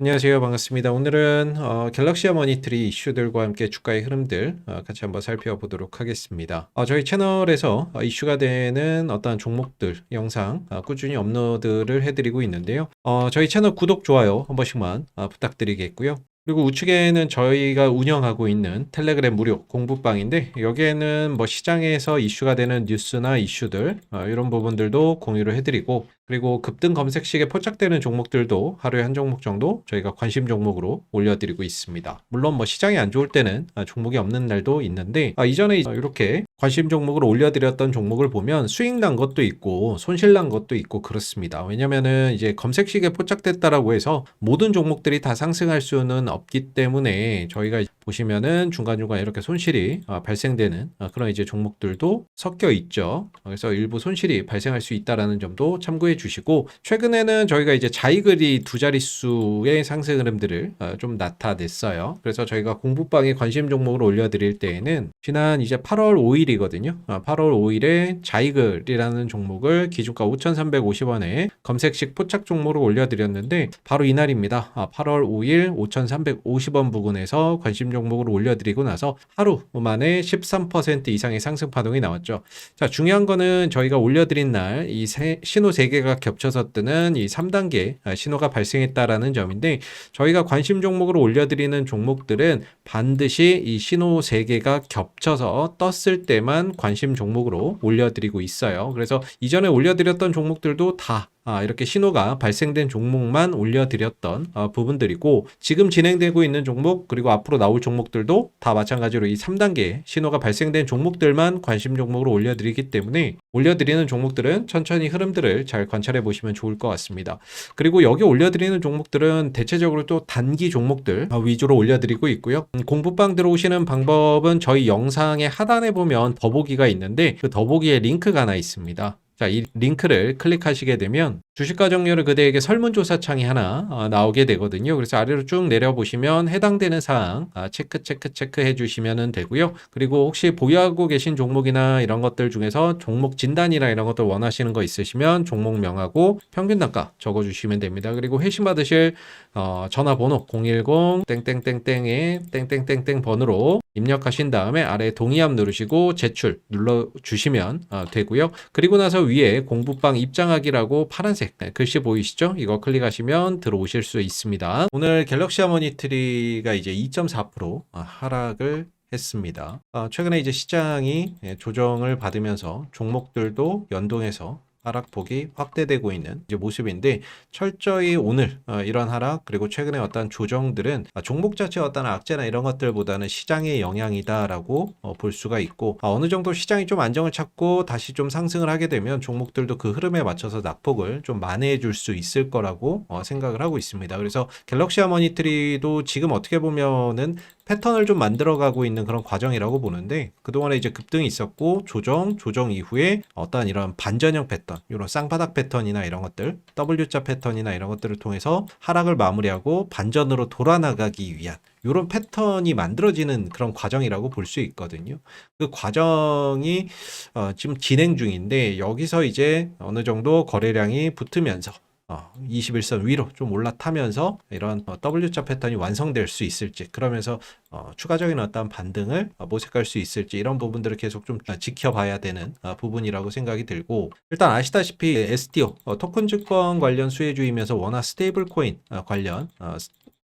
안녕하세요. 반갑습니다. 오늘은 어, 갤럭시 어머니트리 이슈들과 함께 주가의 흐름들 어, 같이 한번 살펴보도록 하겠습니다. 어, 저희 채널에서 어, 이슈가 되는 어떤 종목들 영상 어, 꾸준히 업로드를 해드리고 있는데요. 어, 저희 채널 구독, 좋아요 한 번씩만 어, 부탁드리겠고요. 그리고 우측에는 저희가 운영하고 있는 텔레그램 무료 공부방인데 여기에는 뭐 시장에서 이슈가 되는 뉴스나 이슈들 어, 이런 부분들도 공유를 해드리고 그리고 급등 검색식에 포착되는 종목들도 하루에 한 종목 정도 저희가 관심 종목으로 올려드리고 있습니다. 물론 뭐 시장이 안 좋을 때는 아, 종목이 없는 날도 있는데 아, 이전에 이렇게 관심 종목을 올려드렸던 종목을 보면 수익 난 것도 있고 손실 난 것도 있고 그렇습니다. 왜냐면은 이제 검색식에 포착됐다라고 해서 모든 종목들이 다 상승할 수는 없기 때문에 저희가 보시면은 중간중간 이렇게 손실이 아, 발생되는 아, 그런 이제 종목들도 섞여 있죠. 그래서 일부 손실이 발생할 수 있다라는 점도 참고해 주시고 최근에는 저희가 이제 자이글이 두 자릿수의 상승 흐름들을 어, 좀 나타냈어요. 그래서 저희가 공부방에 관심 종목을 올려드릴 때에는 지난 이제 8월 5일이거든요. 8월 5일에 자이글이라는 종목을 기준가 5,350원에 검색식 포착 종목으로 올려드렸는데 바로 이날입니다. 8월 5일 5,350원 부근에서 관심 종목을 올려드리고 나서 하루 만에 13% 이상의 상승 파동이 나왔죠. 자, 중요한 거는 저희가 올려드린 날 이 신호 3개가 겹쳐서 뜨는 이 3단계 신호가 발생했다라는 점인데 저희가 관심 종목으로 올려드리는 종목들은 반드시 이 신호 3개가 겹쳐서 떴을 때만 관심 종목으로 올려드리고 있어요. 그래서 이전에 올려드렸던 종목들도 다 아, 이렇게 신호가 발생된 종목만 올려드렸던 어, 부분들이고 지금 진행되고 있는 종목 그리고 앞으로 나올 종목들도 다 마찬가지로 이 3단계 신호가 발생된 종목들만 관심 종목으로 올려드리기 때문에 올려드리는 종목들은 천천히 흐름들을 잘 관찰해 보시면 좋을 것 같습니다. 그리고 여기 올려드리는 종목들은 대체적으로 또 단기 종목들 어, 위주로 올려드리고 있고요. 음, 공부방 들어오시는 방법은 저희 영상의 하단에 보면 더보기가 있는데 그 더보기에 링크가 하나 있습니다. 자, 이 링크를 클릭하시게 되면 주식가 정렬을 그대에게 설문조사 창이 하나 어, 나오게 되거든요. 그래서 아래로 쭉 내려보시면 해당되는 사항 아, 체크 체크 체크 해주시면 되고요. 그리고 혹시 보유하고 계신 종목이나 이런 것들 중에서 종목 진단이나 이런 것들 원하시는 거 있으시면 종목명하고 평균 단가 적어주시면 됩니다. 그리고 회신 받으실 어, 전화번호 010 땡땡땡땡의 땡땡땡땡 번호로 입력하신 다음에 아래 동의함 누르시고 제출 눌러주시면 어, 되고요. 그리고 나서 위에 공부방 입장하기라고 파란색 네, 글씨 보이시죠? 이거 클릭하시면 들어오실 수 있습니다. 오늘 갤럭시 하모니트리가 이제 2.4% 하락을 했습니다. 어, 최근에 이제 시장이 예, 조정을 받으면서 종목들도 연동해서 하락폭이 확대되고 있는 모습인데 철저히 오늘 어, 이런 하락 그리고 최근에 어떤 조정들은 아, 종목 자체 어떤 악재나 이런 것들보다는 시장의 영향이다라고 어, 볼 수가 있고 아, 어느 정도 시장이 좀 안정을 찾고 다시 좀 상승을 하게 되면 종목들도 그 흐름에 맞춰서 낙폭을 좀 만회해 줄 수 있을 거라고 어, 생각을 하고 있습니다. 그래서 갤럭시 하모니트리도 지금 어떻게 보면은 패턴을 좀 만들어가고 있는 그런 과정이라고 보는데 그동안에 이제 급등이 있었고 조정, 조정 이후에 어떠한 이런 반전형 패턴, 이런 쌍바닥 패턴이나 이런 것들, W자 패턴이나 이런 것들을 통해서 하락을 마무리하고 반전으로 돌아나가기 위한 이런 패턴이 만들어지는 그런 과정이라고 볼 수 있거든요. 그 과정이 어, 지금 진행 중인데 여기서 이제 어느 정도 거래량이 붙으면서 어, 21선 위로 좀 올라타면서 이런 어, W자 패턴이 완성될 수 있을지 그러면서 어, 추가적인 어떤 반등을 어, 모색할 수 있을지 이런 부분들을 계속 좀 지켜봐야 되는 어, 부분이라고 생각이 들고 일단 아시다시피 STO 어, 토큰 증권 관련 수혜주이면서 워낙 스테이블 코인 어, 관련 어,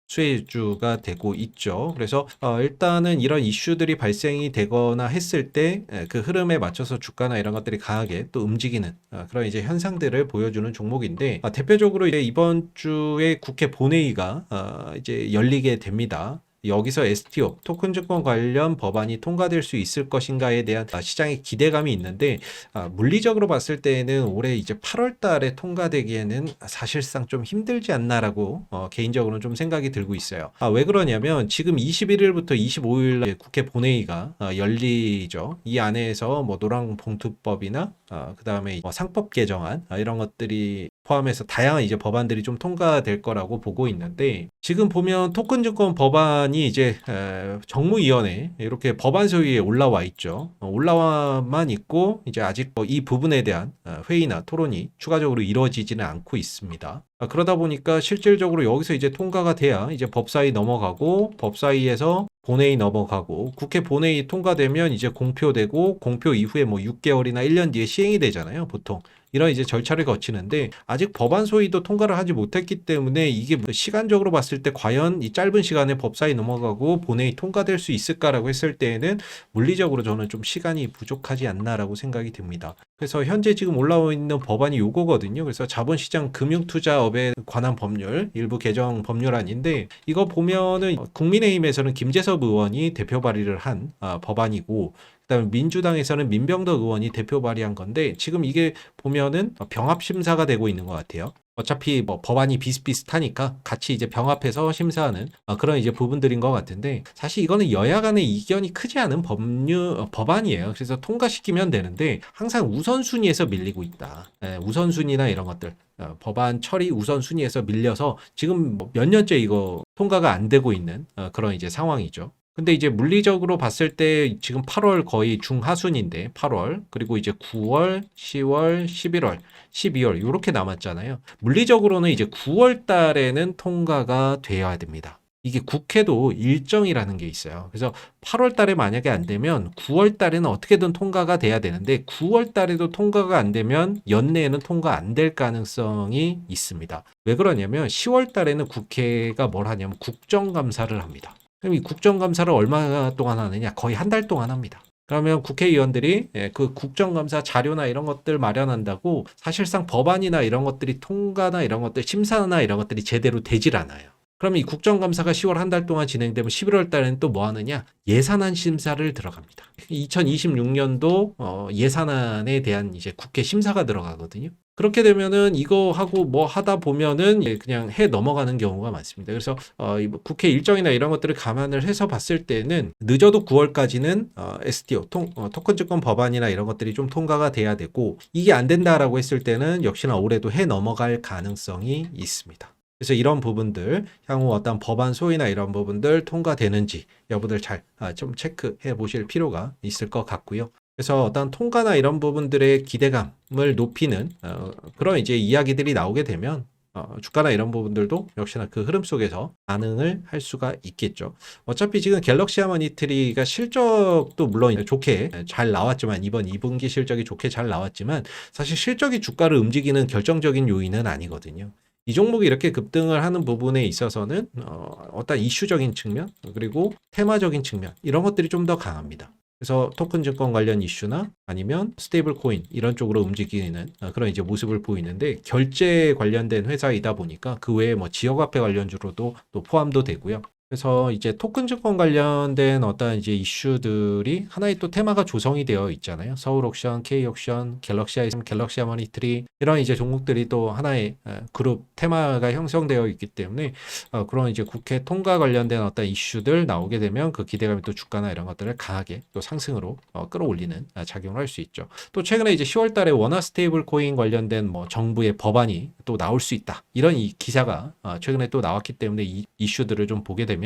수혜주가 되고 있죠. 그래서 어, 일단은 이런 이슈들이 발생이 되거나 했을 때 그 흐름에 맞춰서 주가나 이런 것들이 강하게 또 움직이는 어, 그런 이제 현상들을 보여주는 종목인데 어, 대표적으로 이제 이번 주에 국회 본회의가 어, 이제 열리게 됩니다. 여기서 STO 토큰 증권 관련 법안이 통과될 수 있을 것인가에 대한 아, 시장의 기대감이 있는데 아, 물리적으로 봤을 때는 올해 이제 8월 달에 통과되기에는 사실상 좀 힘들지 않나라고 어, 개인적으로는 좀 생각이 들고 있어요. 아, 왜 그러냐면 지금 21일부터 25일 국회 본회의가 어, 열리죠. 이 안에서 뭐 노랑 봉투법이나 어, 그 다음에 뭐 상법 개정안 아, 이런 것들이 포함해서 다양한 이제 법안들이 좀 통과될 거라고 보고 있는데 지금 보면 토큰 증권 법안이 이제 에, 정무위원회 이렇게 법안 소위에 올라와 있죠. 어, 올라와만 있고 이제 아직 뭐이 부분에 대한 어, 회의나 토론이 추가적으로 이루어지지는 않고 있습니다. 아, 그러다 보니까 실질적으로 여기서 이제 통과가 돼야 이제 법사위 넘어가고 법사위에서 본회의 넘어가고 국회 본회의 통과되면 이제 공표되고 공표 이후에 뭐 6개월이나 1년 뒤에 시행이 되잖아요, 보통. 이런 이제 절차를 거치는데 아직 법안 소위도 통과를 하지 못했기 때문에 이게 뭐 시간적으로 봤을 때 과연 이 짧은 시간에 법사위 넘어가고 본회의 통과될 수 있을까라고 했을 때에는 물리적으로 저는 좀 시간이 부족하지 않나라고 생각이 듭니다. 그래서 현재 지금 올라와 있는 법안이 요거거든요. 그래서 자본시장 금융투자업에 관한 법률 일부 개정 법률안인데 이거 보면은 국민의힘에서는 김재섭 의원이 대표 발의를 한 아, 법안이고 그다음에 민주당에서는 민병덕 의원이 대표 발의한 건데 지금 이게 보면은 병합 심사가 되고 있는 것 같아요. 어차피 뭐 법안이 비슷비슷하니까 같이 이제 병합해서 심사하는 어, 그런 이제 부분들인 것 같은데 사실 이거는 여야 간의 이견이 크지 않은 법률 어, 법안이에요. 그래서 통과시키면 되는데 항상 우선순위에서 밀리고 있다. 예, 우선순위나 이런 것들 어, 법안 처리 우선순위에서 밀려서 지금 뭐몇 년째 이거 통과가 안 되고 있는 어, 그런 이제 상황이죠. 근데 이제 물리적으로 봤을 때 지금 8월 거의 중하순인데 8월 그리고 이제 9월, 10월, 11월, 12월 이렇게 남았잖아요. 물리적으로는 이제 9월 달에는 통과가 되어야 됩니다. 이게 국회도 일정이라는 게 있어요. 그래서 8월 달에 만약에 안 되면 9월 달에는 어떻게든 통과가 돼야 되는데 9월 달에도 통과가 안 되면 연내에는 통과 안 될 가능성이 있습니다. 왜 그러냐면 10월 달에는 국회가 뭘 하냐면 국정감사를 합니다. 그럼 이 국정감사를 얼마 동안 하느냐? 거의 한 달 동안 합니다. 그러면 국회의원들이 예, 그 국정감사 자료나 이런 것들 마련한다고 사실상 법안이나 이런 것들이 통과나 이런 것들 심사나 이런 것들이 제대로 되질 않아요. 그럼 이 국정감사가 10월 한 달 동안 진행되면 11월 달에는 또 뭐 하느냐? 예산안 심사를 들어갑니다. 2026년도 어, 예산안에 대한 이제 국회 심사가 들어가거든요. 그렇게 되면은 이거 하고 뭐 하다 보면은 예, 그냥 해 넘어가는 경우가 많습니다. 그래서 어, 이 국회 일정이나 이런 것들을 감안을 해서 봤을 때는 늦어도 9월까지는 어, STO 통, 어, 토큰증권 법안이나 이런 것들이 좀 통과가 돼야 되고 이게 안 된다라고 했을 때는 역시나 올해도 해 넘어갈 가능성이 있습니다. 그래서 이런 부분들 향후 어떤 법안 소위나 이런 부분들 통과되는지 여부들 잘 좀 체크해 보실 필요가 있을 것 같고요. 그래서 어떤 통과나 이런 부분들의 기대감을 높이는 어, 그런 이제 이야기들이 나오게 되면 어, 주가나 이런 부분들도 역시나 그 흐름 속에서 반응을 할 수가 있겠죠. 어차피 지금 갤럭시 하모니트리가 실적도 물론 좋게 잘 나왔지만 이번 2분기 실적이 좋게 잘 나왔지만 사실 실적이 주가를 움직이는 결정적인 요인은 아니거든요. 이 종목이 이렇게 급등을 하는 부분에 있어서는 어, 어떤 이슈적인 측면 그리고 테마적인 측면 이런 것들이 좀 더 강합니다. 그래서 토큰 증권 관련 이슈나 아니면 스테이블 코인 이런 쪽으로 움직이는 어, 그런 이제 모습을 보이는데 결제 관련된 회사이다 보니까 그 외에 뭐 지역화폐 관련주로도 또 포함도 되고요. 그래서 이제 토큰 증권 관련된 어떤 이제 이슈들이 하나의 또 테마가 조성이 되어 있잖아요. 서울 옥션, K 옥션, 갤럭시 아이스, 갤럭시 아머니트리 이런 이제 종목들이 또 하나의 어, 그룹 테마가 형성되어 있기 때문에 어, 그런 이제 국회 통과 관련된 어떤 이슈들 나오게 되면 그 기대감이 또 주가나 이런 것들을 강하게 또 상승으로 어, 끌어올리는 어, 작용을 할 수 있죠. 또 최근에 이제 10월 달에 원화 스테이블 코인 관련된 뭐 정부의 법안이 또 나올 수 있다. 이런 이 기사가 어, 최근에 또 나왔기 때문에 이 이슈들을 좀 보게 되면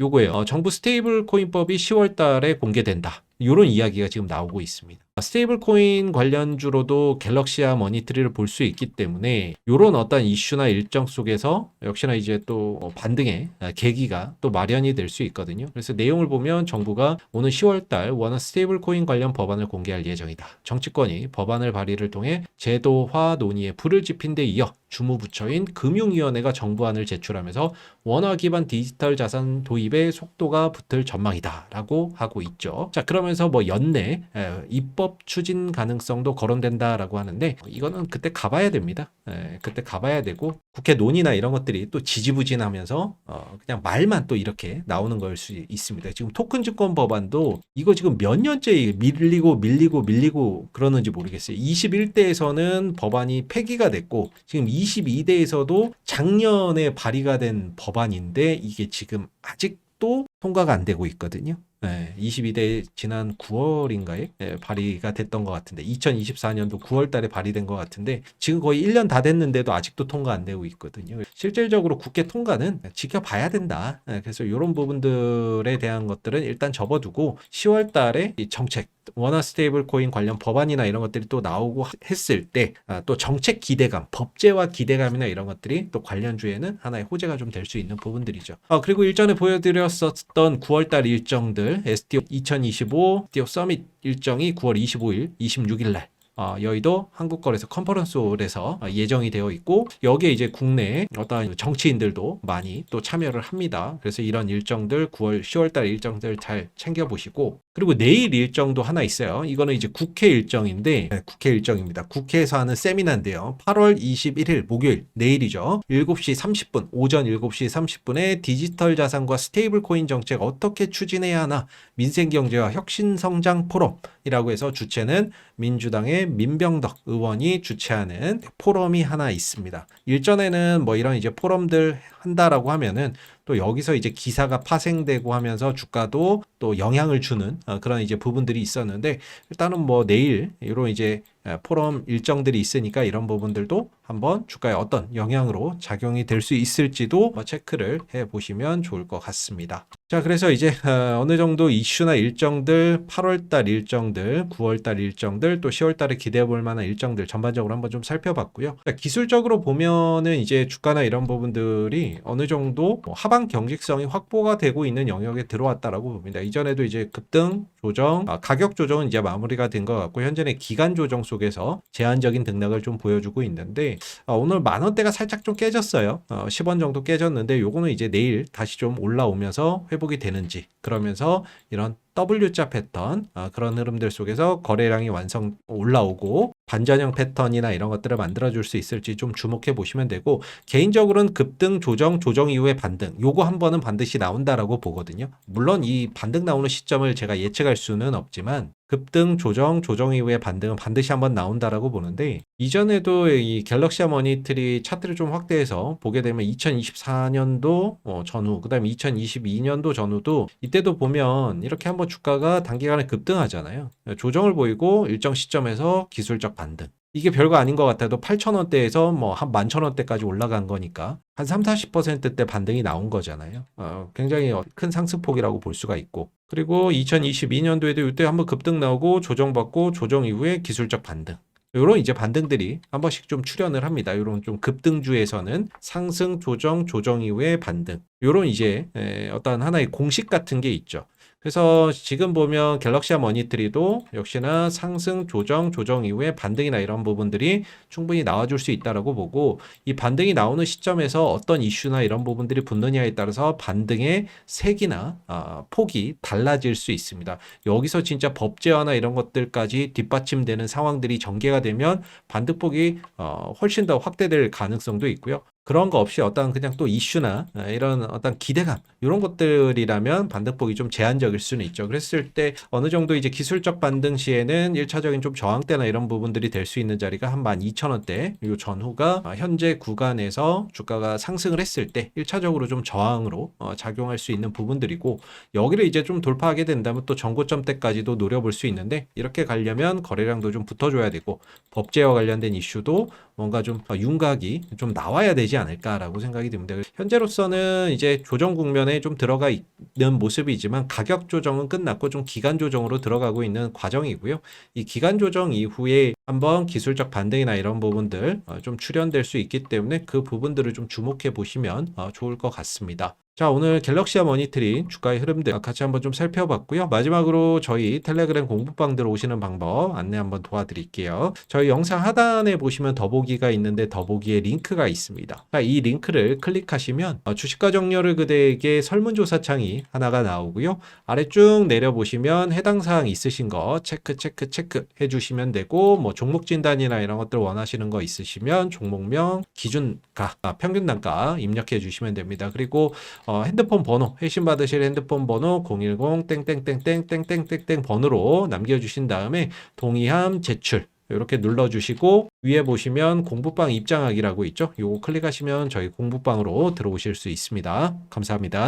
요거예요. 어, 정부 스테이블 코인법이 10월 달에 공개된다. 이런 이야기가 지금 나오고 있습니다. 스테이블 코인 관련주로도 갤럭시와 머니트리를 볼 수 있기 때문에 이런 어떤 이슈나 일정 속에서 역시나 이제 또 반등의 계기가 또 마련이 될 수 있거든요. 그래서 내용을 보면 정부가 오는 10월 달 원화 스테이블 코인 관련 법안을 공개할 예정이다. 정치권이 법안을 발의를 통해 제도화 논의에 불을 지핀 데 이어 주무부처인 금융위원회가 정부안을 제출하면서 원화 기반 디지털 자산 도입에 속도가 붙을 전망이다라고 하고 있죠. 자, 그러면 서 뭐 연내 에, 입법 추진 가능성도 거론된다라고 하는데 이거는 그때 가봐야 됩니다. 에, 그때 가봐야 되고 국회 논의나 이런 것들이 또 지지부진하면서 어, 그냥 말만 또 이렇게 나오는 걸 수 있습니다. 지금 토큰 증권 법안도 이거 지금 몇 년째 밀리고 밀리고 밀리고 그러는지 모르겠어요. 21대에서는 법안이 폐기가 됐고 지금 22대에서도 작년에 발의가 된 법안인데 이게 지금 아직도 통과가 안 되고 있거든요. 네, 22대 지난 9월인가에 예, 발의가 됐던 것 같은데 2024년도 9월 달에 발의된 것 같은데 지금 거의 1년 다 됐는데도 아직도 통과 안 되고 있거든요. 실질적으로 국회 통과는 지켜봐야 된다. 예, 그래서 이런 부분들에 대한 것들은 일단 접어두고 10월 달에 이 정책 원화 스테이블 코인 관련 법안이나 이런 것들이 또 나오고 했을 때 또 정책 기대감, 법제화 기대감이나 이런 것들이 또 관련 주에는 하나의 호재가 좀 될 수 있는 부분들이죠. 아, 그리고 일전에 보여드렸었던 9월달 일정들 STO 2025 STO 서밋 일정이 9월 25일, 26일 날 어, 여의도 한국거래소 컨퍼런스홀에서 어, 예정이 되어 있고 여기에 이제 국내 어떤 정치인들도 많이 또 참여를 합니다. 그래서 이런 일정들 9월 10월 달 일정들 잘 챙겨 보시고 그리고 내일 일정도 하나 있어요. 이거는 이제 국회 일정인데 네, 국회 일정입니다. 국회에서 하는 세미나인데요. 8월 21일 목요일 내일이죠. 7시 30분 오전 7시 30분에 디지털 자산과 스테이블 코인 정책 어떻게 추진해야 하나 민생 경제와 혁신 성장 포럼이라고 해서 주체는 민주당의 민병덕 의원이 주최하는 포럼이 하나 있습니다. 일전에는 뭐 이런 이제 포럼들 한다라고 하면은 또 여기서 이제 기사가 파생되고 하면서 주가도 또 영향을 주는 어, 그런 이제 부분들이 있었는데 일단은 뭐 내일 이런 이제 포럼 일정들이 있으니까 이런 부분들도 한번 주가에 어떤 영향으로 작용이 될 수 있을지도 뭐 체크를 해 보시면 좋을 것 같습니다. 자, 그래서 이제 어, 어느 정도 이슈나 일정들, 8월달 일정들, 9월달 일정들, 또 10월달에 기대해 볼 만한 일정들 전반적으로 한번 좀 살펴봤고요. 기술적으로 보면은 이제 주가나 이런 부분들이 어느 정도 뭐 하방 경직성이 확보가 되고 있는 영역에 들어왔다라고 봅니다. 이전에도 이제 급등, 조정, 아, 가격 조정은 이제 마무리가 된 것 같고 현재는 기간 조정 속에서 제한적인 등락을 좀 보여주고 있는데 어, 오늘 만 원대가 살짝 좀 깨졌어요. 어, 10원 정도 깨졌는데 요거는 이제 내일 다시 좀 올라오면서 회복이 되는지 그러면서 이런 W자 패턴 아, 그런 흐름들 속에서 거래량이 완성 올라오고 반전형 패턴이나 이런 것들을 만들어 줄 수 있을지 좀 주목해 보시면 되고 개인적으로는 급등 조정 조정 이후에 반등 요거 한 번은 반드시 나온다라고 보거든요. 물론 이 반등 나오는 시점을 제가 예측할 수는 없지만 급등 조정 조정 이후에 반등은 반드시 한번 나온다라고 보는데 이전에도 이 갤럭시 머니트리 차트를 좀 확대해서 보게 되면 2024년도 어, 전후 그다음에 2022년도 전후도 이때도 보면 이렇게 한번 주가가 단기간에 급등하잖아요. 조정을 보이고 일정 시점에서 기술적 반등. 이게 별거 아닌 것 같아도 8,000원대에서 뭐 한 11,000원대까지 올라간 거니까 한 3, 40%대 반등이 나온 거잖아요. 어, 굉장히 큰 상승폭이라고 볼 수가 있고. 그리고 2022년도에도 이때 한번 급등 나오고 조정받고 조정 이후에 기술적 반등. 요런 이제 반등들이 한 번씩 좀 출현을 합니다. 요런 좀 급등주에서는 상승, 조정, 조정 이후에 반등. 요런 이제 에, 어떤 하나의 공식 같은 게 있죠. 그래서 지금 보면 갤럭시아 머니트리도 역시나 상승, 조정, 조정 이후에 반등이나 이런 부분들이 충분히 나와줄 수 있다라고 보고 이 반등이 나오는 시점에서 어떤 이슈나 이런 부분들이 붙느냐에 따라서 반등의 색이나 아, 폭이 달라질 수 있습니다. 여기서 진짜 법제화나 이런 것들까지 뒷받침되는 상황들이 전개가 되면 반등폭이 어, 훨씬 더 확대될 가능성도 있고요. 그런 거 없이 어떤 그냥 또 이슈나 아, 이런 어떤 기대감 이런 것들이라면 반등폭이 좀 제한적일 수는 있죠. 그랬을 때 어느 정도 이제 기술적 반등 시에는 1차적인 좀 저항대나 이런 부분들이 될 수 있는 자리가 한 12,000원대 요 전후가 아, 현재 구간에서 주가가 상승을 했을 때 1차적으로 좀 저항으로 어, 작용할 수 있는 부분들이고 여기를 이제 좀 돌파하게 된다면 또 전고점대까지도 노려볼 수 있는데 이렇게 가려면 거래량도 좀 붙어줘야 되고 법제와 관련된 이슈도 뭔가 좀 어, 윤곽이 좀 나와야 되지 않을까라고 생각이 듭니다. 현재로서는 이제 조정 국면에 좀 들어가 있는 모습이지만 가격 조정은 끝났고 좀 기간 조정으로 들어가고 있는 과정이고요. 이 기간 조정 이후에 한번 기술적 반등이나 이런 부분들 어, 좀 출현될 수 있기 때문에 그 부분들을 좀 주목해 보시면 어, 좋을 것 같습니다. 자, 오늘 갤럭시아 머니터리 주가의 흐름들 같이 한번 좀 살펴봤고요. 마지막으로 저희 텔레그램 공부방 들어오시는 방법 안내 한번 도와드릴게요. 저희 영상 하단에 보시면 더보기가 있는데 더보기에 링크가 있습니다. 이 링크를 클릭하시면 어, 주식과 정렬을 그대에게 설문조사 창이 하나가 나오고요. 아래 쭉 내려보시면 해당 사항 있으신 거 체크 체크 체크 해주시면 되고 뭐 종목 진단이나 이런 것들 원하시는 거 있으시면 종목명 기준가 아, 평균 단가 입력해 주시면 됩니다. 그리고 어, 핸드폰 번호, 회신 받으실 핸드폰 번호 010 땡땡땡땡땡땡땡 번호로 남겨주신 다음에 동의함 제출 이렇게 눌러주시고 위에 보시면 공부방 입장하기라고 있죠. 요거 클릭하시면 저희 공부방으로 들어오실 수 있습니다. 감사합니다.